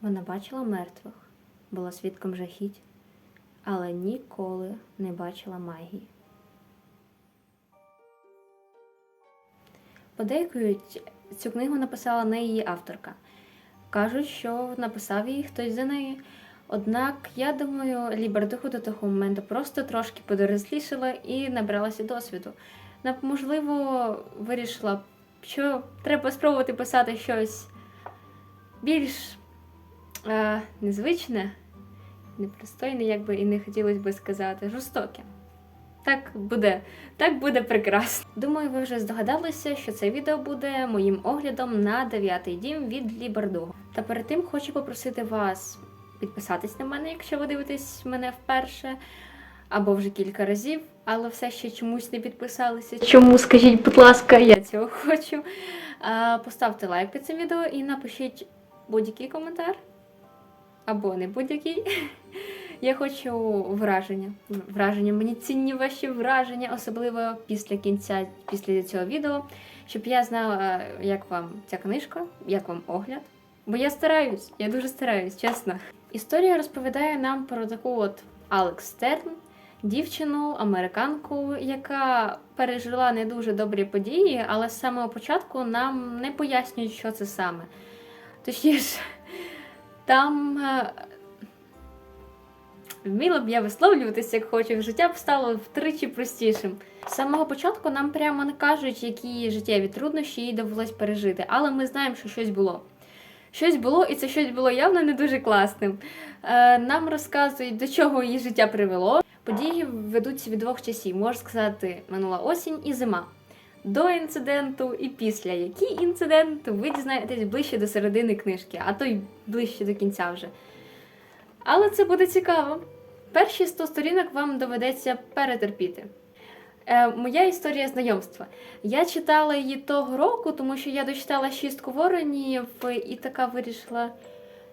Вона бачила мертвих, була свідком жахіть, але ніколи не бачила магії. Подейкують, цю книгу написала не її авторка. Кажуть, що написав її хтось за неї. Однак, я думаю, Лібердуху до того моменту просто трошки подорослішала і набралася досвіду. Можливо, вирішила, що треба спробувати писати щось більш е, незвичне, непристойне, як би і не хотілося би сказати, жорстоке. Так буде, так буде прекрасно. Думаю, ви вже здогадалися, що це відео буде моїм оглядом на дев'ятий дім від Лібердугу. Та перед тим хочу попросити вас підписатись на мене, якщо ви дивитесь мене вперше, або вже кілька разів, але все ще чомусь не підписалися. Чому скажіть, будь ласка, я цього хочу. Поставте лайк під цим відео і напишіть будь-який коментар. Або не будь-який. Я хочу враження. Враження. Мені цінні ваші враження, особливо після кінця, після цього відео, щоб я знала, як вам ця книжка, як вам огляд. Бо я стараюсь, я дуже стараюсь, чесно. Історія розповідає нам про таку от Алекс Стерн, дівчину, американку, яка пережила не дуже добрі події, але з самого початку нам не пояснюють, що це саме. Точніше, там е, вміла б я висловлюватися, як хочу, життя б стало втричі простішим. З самого початку нам прямо не кажуть, які життєві труднощі їй довелось пережити, але ми знаємо, що щось було. Щось було, і це щось було явно не дуже класним. Е, нам розказують, до чого її життя привело. Події ведуться від двох часів, можна сказати, минула осінь і зима. До інциденту і після. Який інцидент, ви дізнаєтесь ближче до середини книжки, а то й ближче до кінця вже. Але це буде цікаво. Перші 100 сторінок вам доведеться перетерпіти. Е, моя історія знайомства. Я читала її того року, тому що я дочитала шістку воронів і така вирішила.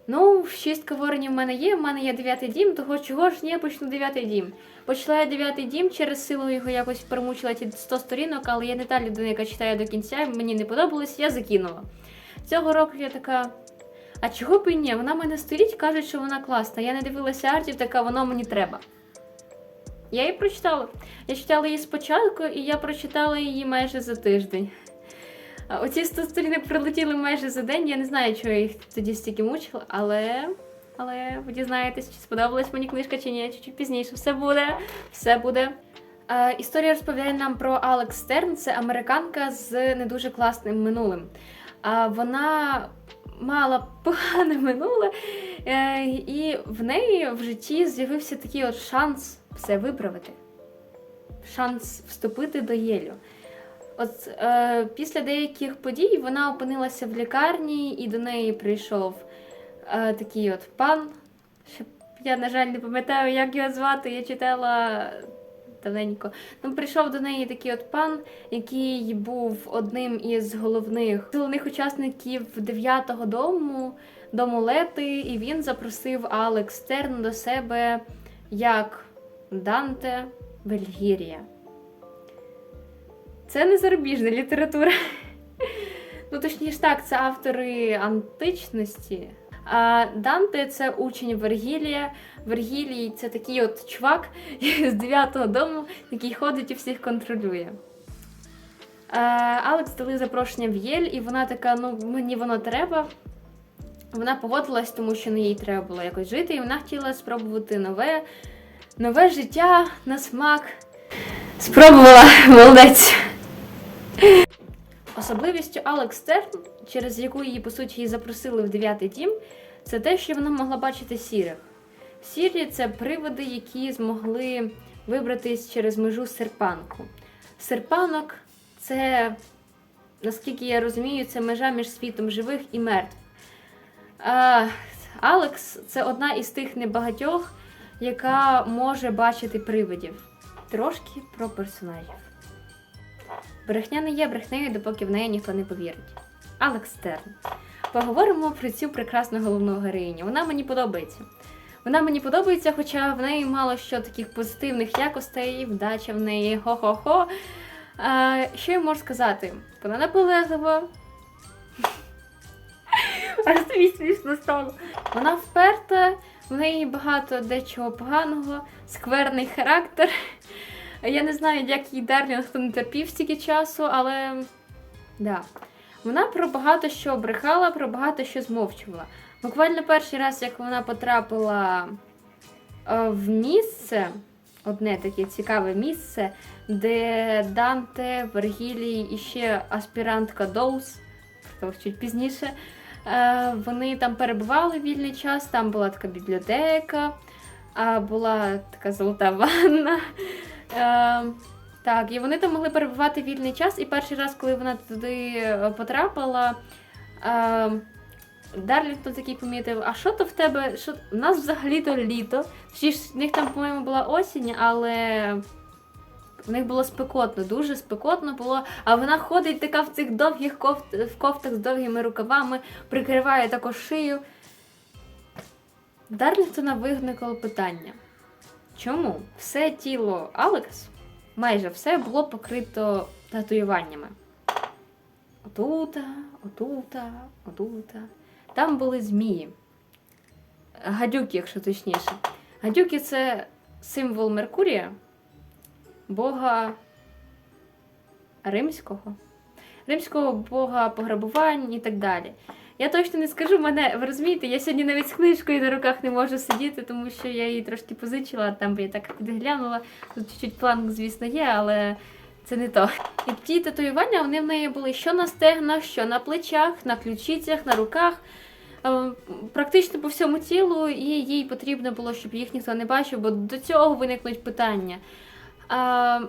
Ну, шістка воронів в мене є, в мене є дев'ятий дім, того чого ж я почну дев'ятий дім. Почала я дев'ятий дім, через силу його якось промучила ті 100 сторінок, але я не та людина, яка читає до кінця, мені не подобалось, я закинула. Цього року я така. А чого б і ні? Вона мене стоїть, кажуть, що вона класна. Я не дивилася артів, така воно мені треба. Я її прочитала. Я читала її спочатку, і я прочитала її майже за тиждень. Оці 100 сторінок прилетіли майже за день. Я не знаю, чого я їх тоді стільки мучила, але. Але ви дізнаєтесь, чи сподобалась мені книжка чи ні, чуть пізніше. Все буде, все буде. Історія розповідає нам про Алекс Стерн. Це американка з не дуже класним минулим. Вона мала погане минуле, е, і в неї в житті з'явився такий от шанс все виправити. Шанс вступити до Єлю. От е, після деяких подій вона опинилася в лікарні, і до неї прийшов е, такий от пан. Що я, на жаль, не пам'ятаю, як його звати. Я читала давненько. Ну, прийшов до неї такий от пан, який був одним із головних головних учасників дев'ятого дому, дому Лети, і він запросив Алекс Стерн до себе як Данте Вельгірія. Це не зарубіжна література. Ну, точніше так, це автори античності. А Данте це учень Вергілія. Вергілій це такий от чувак з дев'ятого дому, який ходить і всіх контролює. Е, Алекс дали запрошення в Єль, і вона така: ну мені воно треба. Вона погодилась, тому що на їй треба було якось жити, і вона хотіла спробувати нове, нове життя на смак. Спробувала молодець. Особливістю Алекс Стерн, через яку її, по суті, і запросили в дев'ятий дім, це те, що вона могла бачити сірих. Сірі це приводи, які змогли вибратись через межу серпанку. Серпанок це, наскільки я розумію, це межа між світом живих і мертвих. Алекс це одна із тих небагатьох, яка може бачити привидів. Трошки про персонажів. Брехня не є брехнею, допоки в неї ніхто не повірить. Алекс Стерн. Поговоримо про цю прекрасну головну героїню. Вона мені подобається. Вона мені подобається, хоча в неї мало що таких позитивних якостей, вдача в неї хо-хо-хо. Що я можу сказати? Вона наполеглива. Аж тобі смішно стало. Вона вперта, в неї багато дечого поганого, скверний характер. Я не знаю, як їй Дарлінг хто не терпів стільки часу, але да. Вона про багато що брехала, про багато що змовчувала. Буквально перший раз, як вона потрапила е, в місце, одне таке цікаве місце, де Данте, Вергілій і ще аспірантка Доус, то чуть пізніше, е, вони там перебували вільний час, там була така бібліотека, була така золота ванна. Е, так, і вони там могли перебувати вільний час. І перший раз, коли вона туди е, потрапила, е, Дарлінгтон такий помітив, а що то в тебе? Що... У нас взагалі-то літо. Точніше, в них там, по-моєму, була осінь, але в них було спекотно, дуже спекотно було. А вона ходить така в цих довгих кофт... в кофтах з довгими рукавами, прикриває також шию. Дарлінгтона виникло питання. Чому все тіло Алекс, майже все було покрито татуюваннями? Отута, отута, отута. Там були змії. Гадюки, якщо точніше. Гадюки це символ Меркурія, бога римського, римського бога пограбувань і так далі. Я точно не скажу мене, ви розумієте, я сьогодні навіть з книжкою на руках не можу сидіти, тому що я її трошки позичила, там я так підглянула. Тут чуть-чуть план, звісно, є, але це не то. І ті татуювання вони в неї були що на стегнах, що на плечах, на ключицях, на руках. е, Практично по всьому тілу, і їй потрібно було, щоб їх ніхто не бачив, бо до цього виникнуть питання.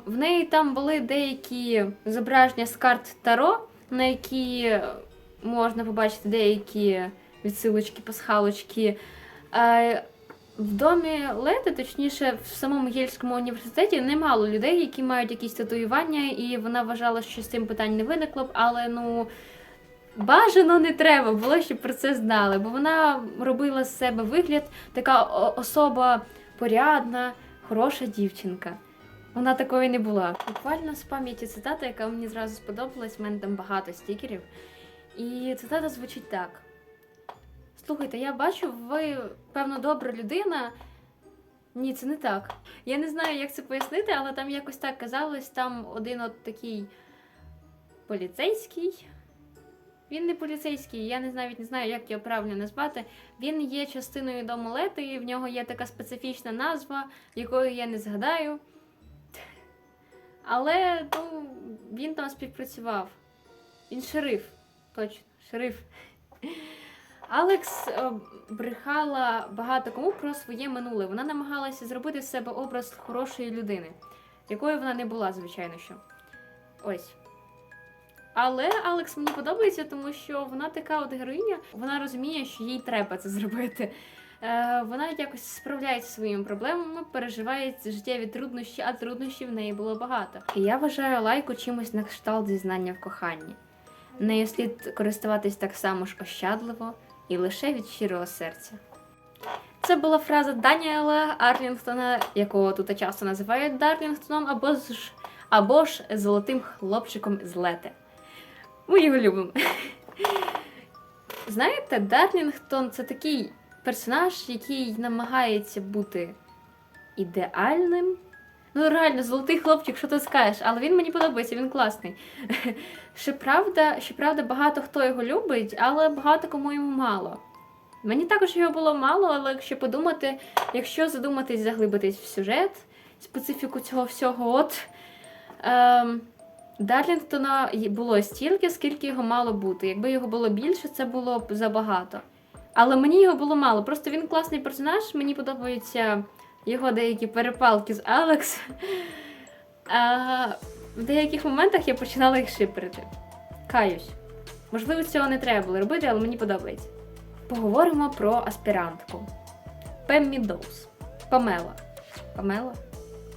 В неї там були деякі зображення з карт Таро, на які можна побачити деякі відсилочки, пасхалочки. В домі Лети, точніше, в самому Єльському університеті немало людей, які мають якісь татуювання, і вона вважала, що з цим питань не виникло б, але ну. Бажано не треба було, щоб про це знали, бо вона робила з себе вигляд така особа порядна, хороша дівчинка. Вона такої не була. Буквально з пам'яті цитата, яка мені зразу сподобалась, в мене там багато стікерів. І цитата звучить так: Слухайте, я бачу, ви, певно, добра людина. Ні, це не так. Я не знаю, як це пояснити, але там якось так казалось, там один от такий поліцейський. Він не поліцейський, я не навіть не знаю, як його правильно назвати. Він є частиною дому Лети, і в нього є така специфічна назва, якою я не згадаю. Але ну, він там співпрацював. Він шериф. Точно, шериф. Алекс е, брехала багато кому про своє минуле. Вона намагалася зробити з себе образ хорошої людини, якою вона не була, звичайно що. Ось. Але Алекс мені подобається, тому що вона така от героїня, вона розуміє, що їй треба це зробити. Е, вона якось справляється зі своїми проблемами, переживає життєві труднощі, а труднощів в неї було багато. І я вважаю лайку чимось на кшталт зізнання в коханні. Нею слід користуватись так само ж ощадливо і лише від щирого серця. Це була фраза Даніела Арлінгтона, якого тут часто називають Дарлінгтоном, або ж, або ж золотим хлопчиком з лети. Ми його любимо. Знаєте, Дарлінгтон це такий персонаж, який намагається бути ідеальним. Ну, реально, золотий хлопчик, що ти скажеш, але він мені подобається, він класний. Щоправда, щоправда, багато хто його любить, але багато кому йому мало. Мені також його було мало, але якщо подумати, якщо задуматись, заглибитись в сюжет, специфіку цього всього, от ем, Дарлінгтона було стільки, скільки його мало бути. Якби його було більше, це було б забагато. Але мені його було мало. Просто він класний персонаж, мені подобаються його деякі перепалки з Алекс. А, в деяких моментах я починала їх шиперити. Каюсь. Можливо, цього не треба було робити, але мені подобається. Поговоримо про аспірантку. Пеммі Доус. Памела. Памела?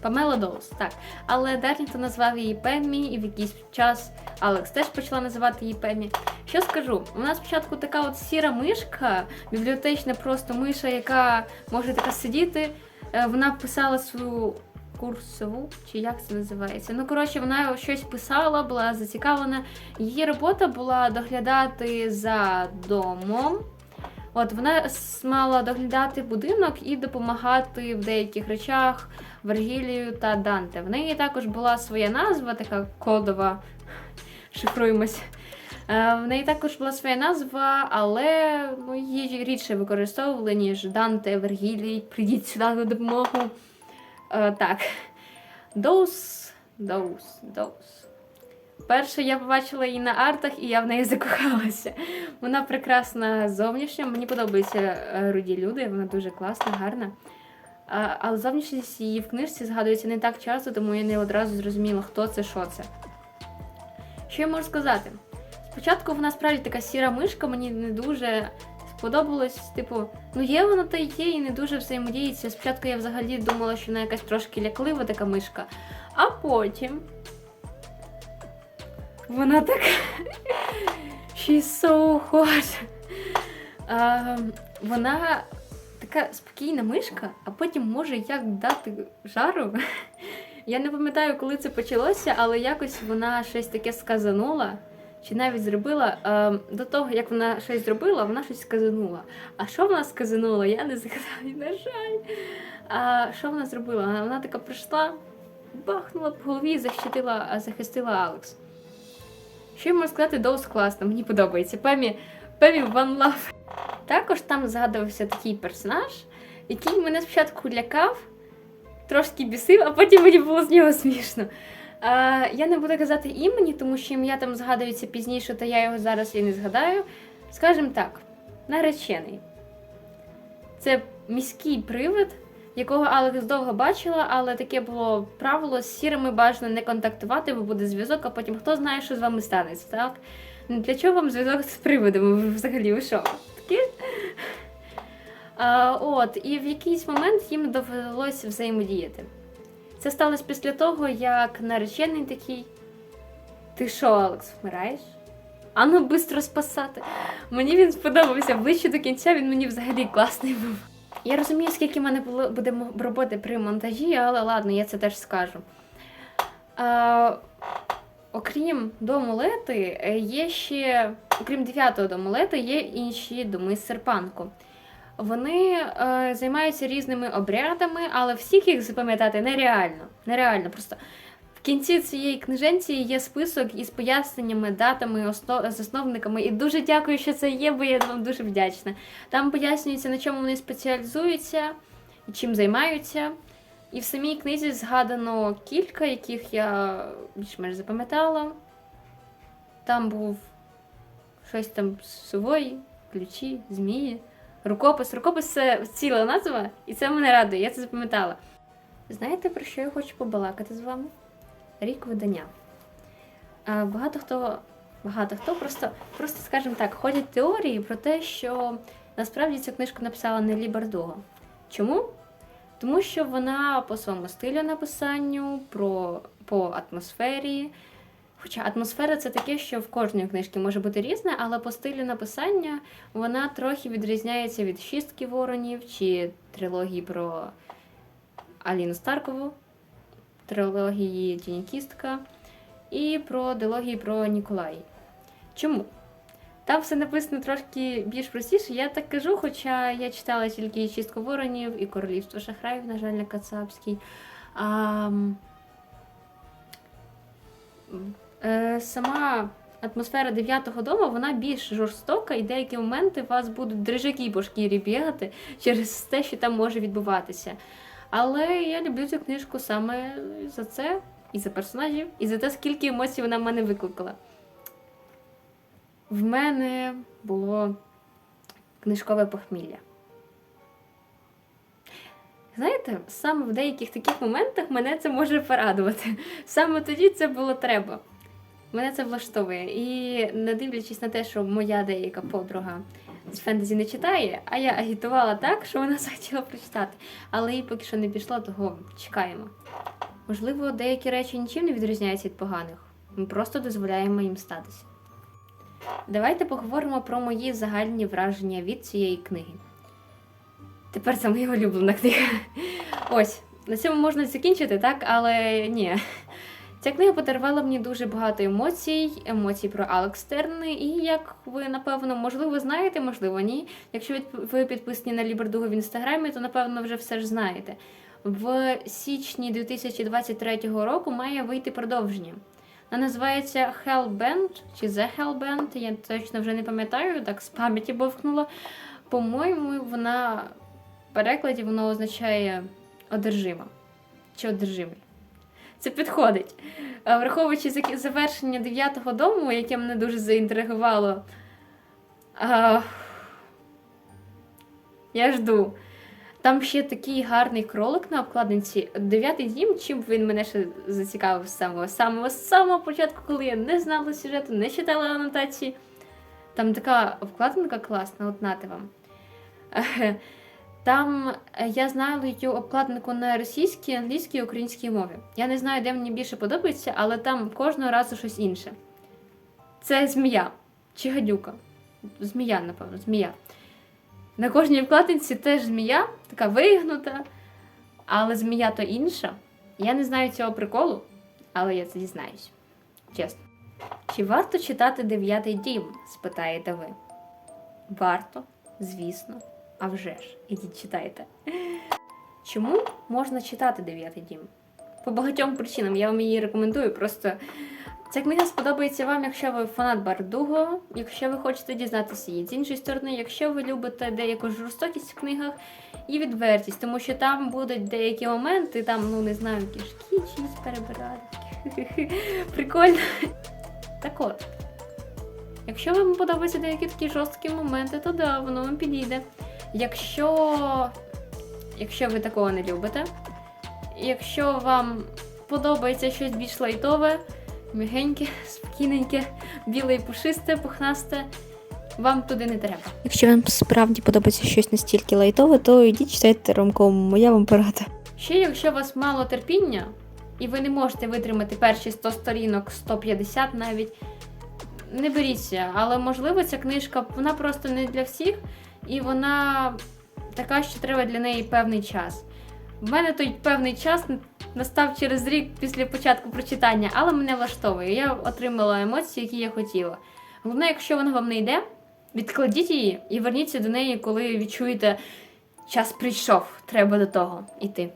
Памела Доус, так. Але Дарлінгтон назвав її Пеммі, і в якийсь час Алекс теж почала називати її Пеммі. Що скажу? Вона спочатку така от сіра мишка, бібліотечна просто миша, яка може така сидіти. Е, Вона писала свою курсову, чи як це називається. Ну, коротше, вона щось писала, була зацікавлена. Її робота була доглядати за домом. От вона мала доглядати будинок і допомагати в деяких речах Вергілію та Данте. В неї також була своя назва, така кодова. Шифруємось. Е, В неї також була своя назва, але ну, її рідше використовували, ніж Данте, Вергілій, прийдіть сюди на допомогу. Е, так. Доус, Доус, Доус. Перше я побачила її на артах, і я в неї закохалася. Вона прекрасна зовнішня. Мені подобаються е, руді люди, вона дуже класна, гарна. Але зовнішність її в книжці згадується не так часто, тому я не одразу зрозуміла, хто це, що це. Що я можу сказати? Спочатку вона справді така сіра мишка, мені не дуже сподобалось. Типу, ну є вона та є, і не дуже взаємодіється. Спочатку я взагалі думала, що вона якась трошки ляклива така мишка. А потім вона така. She's so hot. А, вона така спокійна мишка, а потім може як дати жару. Я не пам'ятаю, коли це почалося, але якось вона щось таке сказанула. Чи навіть зробила е, до того, як вона щось зробила, вона щось сказанула. А що вона сказанула, я не згадаю, на жаль. А що вона зробила? Вона, вона така прийшла, бахнула по голові і захистила, захистила Алекс. Що я можу сказати, Доус класно, мені подобається. Пемі, Пемі One Love. Також там згадувався такий персонаж, який мене спочатку лякав, трошки бісив, а потім мені було з нього смішно. Я не буду казати імені, тому що ім'я там згадується пізніше, та я його зараз і не згадаю. Скажімо так, наречений. Це міський привид, якого Алекс довго бачила, але таке було правило з сірими бажано не контактувати, бо буде зв'язок, а потім хто знає, що з вами станеться, так? Для чого вам зв'язок з привидами? Ви взагалі ви що? От, і в якийсь момент їм довелося взаємодіяти. Це сталося після того, як наречений такий. Ти що, Алекс, вмираєш? Ану, швидко спасати. Мені він сподобався ближче до кінця, він мені взагалі класний був. Я розумію, скільки в мене було, буде роботи при монтажі, але ладно, я це теж скажу. А, окрім дому Лети, е, є ще, окрім дев'ятого дому Лети, є інші доми з серпанку. Вони е, займаються різними обрядами, але всіх їх запам'ятати нереально. Нереально. Просто в кінці цієї книженці є список із поясненнями, датами, основ... засновниками. І дуже дякую, що це є, бо я вам дуже вдячна. Там пояснюється, на чому вони спеціалізуються чим займаються. І в самій книзі згадано кілька, яких я більш-менш запам'ятала. Там був щось там сової, ключі, змії. Рукопис. Рукопис це ціла назва, і це мене радує, я це запам'ятала. Знаєте, про що я хочу побалакати з вами? Рік видання. Багато хто, багато хто просто, просто, скажімо так, ходять теорії про те, що насправді цю книжку написала Нелі Бардуго. Чому? Тому що вона по своєму стилю написанню, про, по атмосфері. Хоча атмосфера це таке, що в кожної книжки може бути різне, але по стилю написання вона трохи відрізняється від шістки воронів чи трилогії про Аліну Старкову, трилогії Тіні Кістка і про дилогії про Ніколаї. Чому? Там все написано трошки більш простіше. Я так кажу, хоча я читала тільки Чистку воронів і Королівство шахраїв, на жаль, на Кацапській. А, е, сама атмосфера дев'ятого дому вона більш жорстока, і деякі моменти вас будуть дрижаки по шкірі бігати через те, що там може відбуватися. Але я люблю цю книжку саме за це, і за персонажів, і за те, скільки емоцій вона в мене викликала. В мене було книжкове похмілля. Знаєте, саме в деяких таких моментах мене це може порадувати. Саме тоді це було треба. Мене це влаштовує. І не дивлячись на те, що моя деяка подруга з фентезі не читає, а я агітувала так, що вона захотіла прочитати. Але їй поки що не пішло, того чекаємо. Можливо, деякі речі нічим не відрізняються від поганих. Ми просто дозволяємо їм статися. Давайте поговоримо про мої загальні враження від цієї книги. Тепер це моя улюблена книга. Ось. на цьому можна закінчити, так? Але ні. Ця книга подарувала мені дуже багато емоцій, емоцій про Алекс Стерн. І як ви напевно, можливо, знаєте, можливо, ні. Якщо ви- підписані на Лібердугу в інстаграмі, то напевно вже все ж знаєте. В січні 2023 року має вийти продовження. Вона називається Hellbent чи The Hellbent, я точно вже не пам'ятаю, так з пам'яті бовкнула. По-моєму, вона в перекладі воно означає одержима чи одержимий. Це підходить. Враховуючи закі- завершення дев'ятого дому, яке мене дуже заінтригувало. Я жду. Там ще такий гарний кролик на обкладинці. Дев'ятий дім, чим він мене ще зацікавив з самого самого самого початку, коли я не знала сюжету, не читала анотації. Там така обкладинка класна, от нати вам. Там е, я знаю цю обкладинку на російській, англійській українській мові. Я не знаю, де мені більше подобається, але там кожного разу щось інше. Це змія чи гадюка. Змія, напевно, змія. На кожній вкладинці теж змія, така вигнута, але змія то інша. Я не знаю цього приколу, але я це дізнаюсь. Чесно. Чи варто читати дев'ятий дім? спитаєте ви. Варто, звісно, а вже ж, ідіть читайте. Чому можна читати дев'ятий дім? По багатьом причинам я вам її рекомендую. Просто ця книга сподобається вам, якщо ви фанат Бардуго, якщо ви хочете дізнатися її з іншої сторони, якщо ви любите деяку жорстокість в книгах і відвертість, тому що там будуть деякі моменти, там, ну не знаю, кишки чиїсь перебирати. Прикольно. Так от. Якщо вам подобаються деякі такі жорсткі моменти, то да, воно вам підійде. Якщо, якщо ви такого не любите, якщо вам подобається щось більш лайтове, м'ягеньке, спокійненьке, біле і пушисте, пухнасте, вам туди не треба. Якщо вам справді подобається щось настільки лайтове, то йдіть читайте ромком, моя вам порада. Ще якщо у вас мало терпіння, і ви не можете витримати перші 100 сторінок, 150 навіть, не беріться. Але можливо ця книжка вона просто не для всіх, і вона така, що треба для неї певний час. В мене той певний час настав через рік після початку прочитання, але мене влаштовує. Я отримала емоції, які я хотіла. Головне, якщо вона вам не йде, відкладіть її і верніться до неї, коли відчуєте, час прийшов, треба до того йти.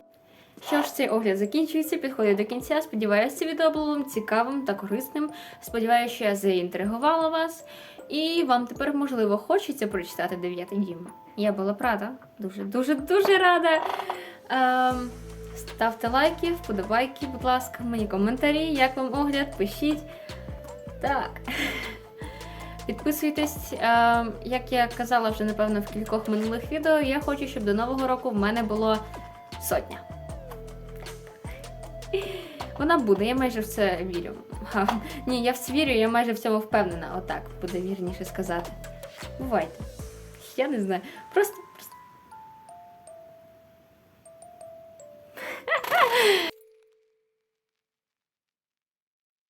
Що ж, цей огляд закінчується, підходить до кінця. Сподіваюся, відео було вам цікавим та корисним. Сподіваюся, що я заінтригувала вас. І вам тепер, можливо, хочеться прочитати дев'ятий дім. Я була б рада. Дуже, дуже, дуже рада. Ем, ставте лайки, вподобайки, будь ласка, мені коментарі, як вам огляд, пишіть. Так. Підписуйтесь, Ем, як я казала вже, напевно, в кількох минулих відео, я хочу, щоб до Нового року в мене було сотня. Вона буде, я майже в це вірю. Ха, Ні, я в це вірю, я майже в цьому впевнена. Отак буде вірніше сказати. Бувайте. Я не знаю. Просто